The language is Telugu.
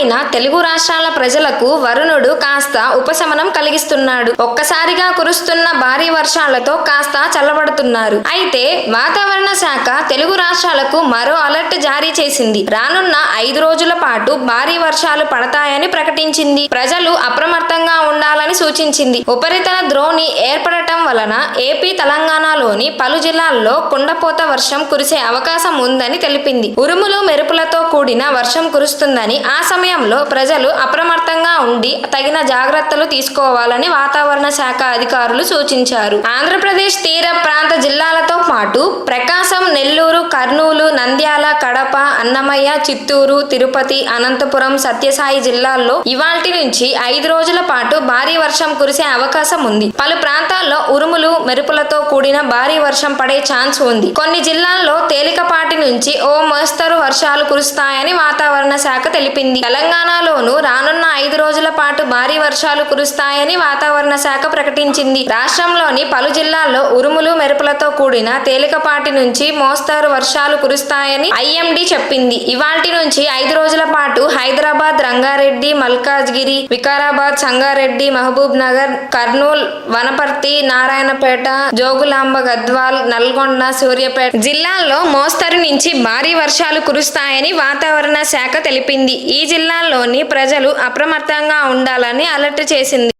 అయిన తెలుగు రాష్ట్రాల ప్రజలకు వరుణుడు కాస్త ఉపశమనం కలిగిస్తున్నాడు. ఒక్కసారిగా కురుస్తున్న భారీ వర్షాలతో కాస్త చల్లబడుతున్నారు. అయితే వాతావరణ శాఖ తెలుగు రాష్ట్రాలకు మరో అలర్ట్ జారీ చేసింది. రానున్న ఐదు రోజుల పాటు భారీ వర్షాలు పడతాయని ప్రకటించింది. ప్రజలు అప్రమత్తంగా ఉండాలని సూచించింది. ఉపరితల ద్రోణి ఏర్పడటం వలన ఏపీ తెలంగాణలోని పలు జిల్లాల్లో కుండపోత వర్షం కురిసే అవకాశం ఉందని తెలిపింది. ఉరుములు మెరుపులతో కూడిన వర్షం కురుస్తుందని ఆ సమయం సమయంలో ప్రజలు అప్రమత్తంగా ఉండి తగిన జాగ్రత్తలు తీసుకోవాలని వాతావరణ శాఖ అధికారులు సూచించారు. ఆంధ్రప్రదేశ్ తీర ప్రాంత జిల్లాలతో పాటు ప్రకాశం నెల్లూరు కర్నూలు నంద్యాల కడప అన్నమయ్య చిత్తూరు తిరుపతి అనంతపురం సత్యసాయి జిల్లాల్లో ఇవాల్టి నుంచి ఐదు రోజుల పాటు భారీ వర్షం కురిసే అవకాశం ఉంది. పలు ప్రాంతాల్లో ఉరుములు మెరుపులతో కూడిన భారీ వర్షం పడే ఛాన్స్ ఉంది. కొన్ని జిల్లాల్లో తేలికపాటి నుంచి ఓ మోస్తరు వర్షాలు కురుస్తాయని వాతావరణ శాఖ తెలిపింది. తెలంగాణలోనూ రానున్న ఐదు రోజుల పాటు భారీ వర్షాలు కురుస్తాయని వాతావరణ శాఖ ప్రకటించింది. రాష్ట్రంలోని పలు జిల్లాల్లో ఉరుములు మెరుపులతో కూడిన తేలికపాటి నుంచి మోస్తారు వర్షాలు కురుస్తాయని ఐఎండీ చెప్పింది. ఇవాల్టి నుంచి ఐదు రోజుల పాటు హైదరాబాద్ రంగారెడ్డి మల్కాజ్గిరి వికారాబాద్ సంగారెడ్డి మహబూబ్ నగర్ కర్నూల్ వనపర్తి నారాయణపేట జోగులాంబ గద్వాల్ నల్గొండ సూర్యాపేట జిల్లాల్లో మోస్తరు నుంచి భారీ వర్షాలు కురు కురుస్తాయని వాతావరణ శాఖ తెలిపింది. ఈ జిల్లాల్లోని ప్రజలు అప్రమత్తంగా ఉండాలని అలర్ట్ చేసింది.